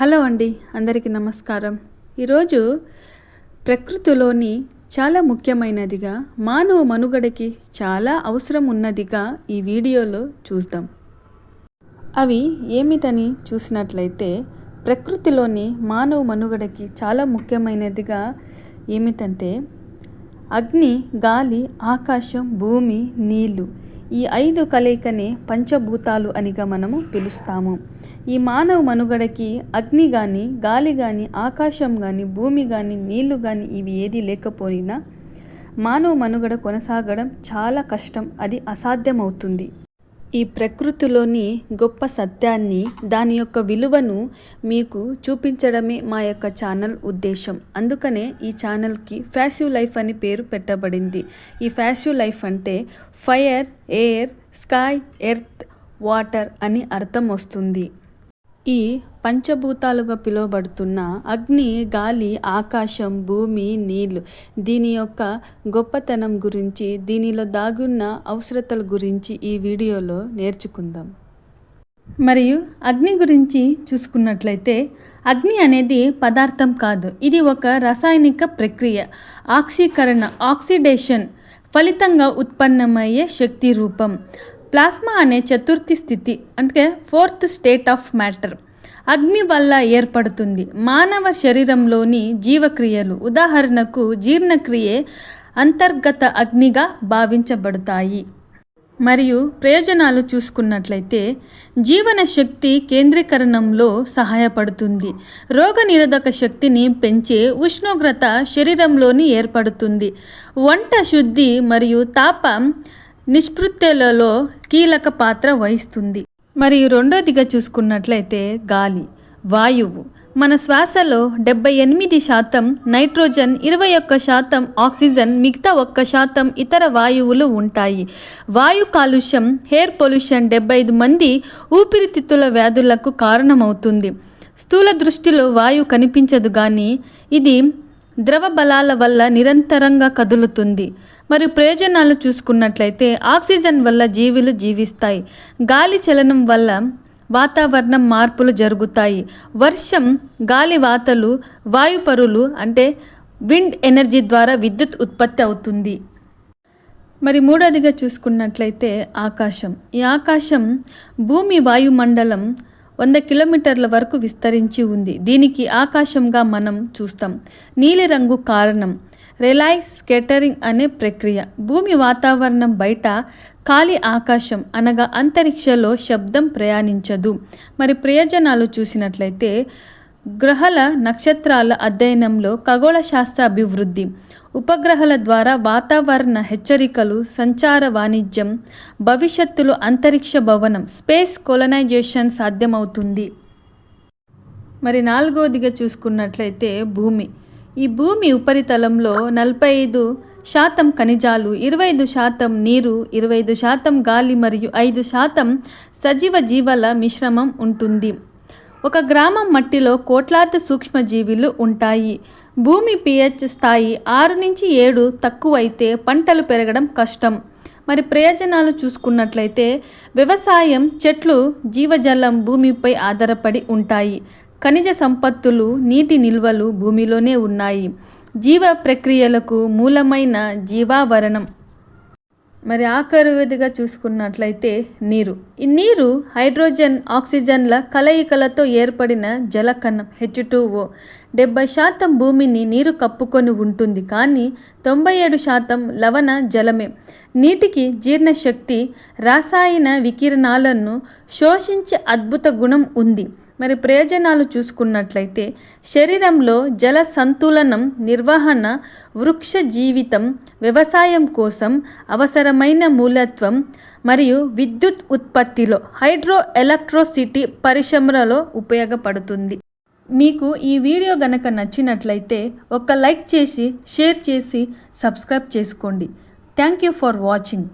Hello అండి అందరికీ నమస్కారం. ఈరోజు ప్రకృతిలోని చాలా ముఖ్యమైనదిగా మానవ మనుగడకి చాలా అవసరం ఉన్నదిగా ఈ వీడియోలో చూద్దాం. అవి ఏమిటని చూసినట్లయితే ప్రకృతిలోని మానవ మనుగడకి చాలా ముఖ్యమైనదిగా ఏమిటంటే అగ్ని గాలి ఆకాశం భూమి నీళ్ళు ఈ ఐదు కలయికనే పంచభూతాలు అనిగా మనము పిలుస్తాము. ఈ మానవ మనుగడకి అగ్ని కానీ గాలి కానీ ఆకాశం కానీ భూమి కానీ నీళ్ళు కానీ ఇవి ఏది లేకపోయినా మానవ మనుగడ కొనసాగడం చాలా కష్టం. అది అసాధ్యమవుతుంది. ఈ ప్రకృతిలోని గొప్ప సత్యాన్ని దాని యొక్క విలువను మీకు చూపించడమే మా యొక్క ఛానల్ ఉద్దేశం. అందుకనే ఈ ఛానల్కి ఫ్యాసివ్ లైఫ్ అని పేరు పెట్టబడింది. ఈ ఫ్యాసివ్ లైఫ్ అంటే fire air sky earth water అని అర్థం వస్తుంది. ఈ పంచభూతాలుగా పిలువబడుతున్న అగ్ని గాలి ఆకాశం భూమి నీళ్ళు. దీని యొక్క గొప్పతనం గురించి దీనిలో దాగున్న అవసరతల గురించి ఈ వీడియోలో నేర్చుకుందాం. మరియు అగ్ని గురించి చూసుకున్నట్లయితే అగ్ని అనేది పదార్థం కాదు. ఇది ఒక రసాయనిక ప్రక్రియ. ఆక్సీకరణ ఆక్సిడేషన్ ఫలితంగా ఉత్పన్నమయ్యే శక్తి రూపం. ప్లాస్మా అనే చతుర్థి స్థితి అంటే ఫోర్త్ స్టేట్ ఆఫ్ మ్యాటర్. అగ్ని వల్ల ఏర్పడుతుంది. మానవ శరీరంలోని జీవక్రియలు ఉదాహరణకు జీర్ణక్రియే అంతర్గత అగ్నిగా భావించబడతాయి. మరియు ప్రయోజనాలు చూసుకున్నట్లయితే జీవన శక్తి కేంద్రీకరణంలో సహాయపడుతుంది. రోగనిరోధక శక్తిని పెంచే ఉష్ణోగ్రత శరీరంలోని ఏర్పడుతుంది. వంట శుద్ధి మరియు తాపం నిష్పృత్యలలో కీలక పాత్ర వహిస్తుంది. మరియు రెండోదిగా చూసుకున్నట్లయితే గాలి వాయువు. మన శ్వాసలో డెబ్బై ఎనిమిది శాతం నైట్రోజన్ ఇరవై ఒక్క శాతం ఆక్సిజన్ మిగతా ఒక్క శాతం ఇతర వాయువులు ఉంటాయి. వాయు కాలుష్యం హెయిర్ పొల్యూషన్ డెబ్బై ఐదు మంది ఊపిరితిత్తుల వ్యాధులకు కారణమవుతుంది. స్థూల దృష్టిలో వాయువు కనిపించదు కానీ ఇది ద్రవ బలాల వల్ల నిరంతరంగా కదులుతుంది. మరియు ప్రయోజనాలు చూసుకున్నట్లయితే ఆక్సిజన్ వల్ల జీవులు జీవిస్తాయి. గాలి చలనం వల్ల వాతావరణం మార్పులు జరుగుతాయి. వర్షం గాలి వాతలు వాయుపరులు అంటే విండ్ ఎనర్జీ ద్వారా విద్యుత్ ఉత్పత్తి అవుతుంది. మరి మూడవదిగా చూసుకున్నట్లయితే ఆకాశం. ఈ ఆకాశం భూమి వాయుమండలం వంద కిలోమీటర్ల వరకు విస్తరించి ఉంది. దీనికి ఆకాశంగా మనం చూస్తాం. నీలిరంగు కారణం. రిలైజ్ స్కేటరింగ్ అనే ప్రక్రియ. భూమి వాతావరణం బయట ఖాళీ ఆకాశం అనగా అంతరిక్షలో శబ్దం ప్రయాణించదు. మరి ప్రయోజనాలు చూసినట్లయితే గ్రహాల నక్షత్రాల అధ్యయనంలో ఖగోళ శాస్త్ర అభివృద్ధి ఉపగ్రహాల ద్వారా వాతావరణ హెచ్చరికలు సంచార వాణిజ్యం భవిష్యత్తులో అంతరిక్ష భవనం స్పేస్ కొలనైజేషన్ సాధ్యమవుతుంది. మరి నాలుగవదిగా చూసుకున్నట్లయితే భూమి. ఈ భూమి ఉపరితలంలో నలభై ఐదు శాతం ఖనిజాలు ఇరవై ఐదు శాతం నీరు ఇరవై ఐదు శాతం గాలి మరియు ఐదు శాతం సజీవ జీవాల మిశ్రమం ఉంటుంది. ఒక గ్రామం మట్టిలో కోట్లాది సూక్ష్మజీవులు ఉంటాయి. భూమి పిహెచ్ స్థాయి ఆరు నుంచి ఏడు తక్కువైతే పంటలు పెరగడం కష్టం. మరి ప్రయోజనాలు చూసుకున్నట్లయితే వ్యవసాయం చెట్లు జీవజలం భూమిపై ఆధారపడి ఉంటాయి. ఖనిజ సంపత్తులు నీటి నిల్వలు భూమిలోనే ఉన్నాయి. జీవ ప్రక్రియలకు మూలమైన జీవావరణం మరి ఆఖరువిధిగా చూసుకున్నట్లయితే నీరు. ఈ నీరు హైడ్రోజన్ ఆక్సిజన్ల కలయికలతో ఏర్పడిన జలకణం హెచ్ టూఓ డెబ్బై శాతం భూమిని నీరు కప్పుకొని ఉంటుంది కానీ తొంభై ఏడు శాతం లవణ జలమే. నీటికి జీర్ణశక్తి రసాయన వికిరణాలను శోషించే అద్భుత గుణం ఉంది. మరి ప్రయోజనాలు చూసుకున్నట్లయితే శరీరంలో జల సంతులనం నిర్వహణ వృక్ష జీవితం వ్యవసాయం కోసం అవసరమైన మూలత్వం మరియు విద్యుత్ ఉత్పత్తిలో హైడ్రో ఎలక్ట్రోసిటీ పరిశ్రమలలో ఉపయోగపడుతుంది. మీకు ఈ వీడియో గనక నచ్చినట్లయితే ఒక లైక్ చేసి షేర్ చేసి సబ్స్క్రైబ్ చేసుకోండి. Thank you for watching.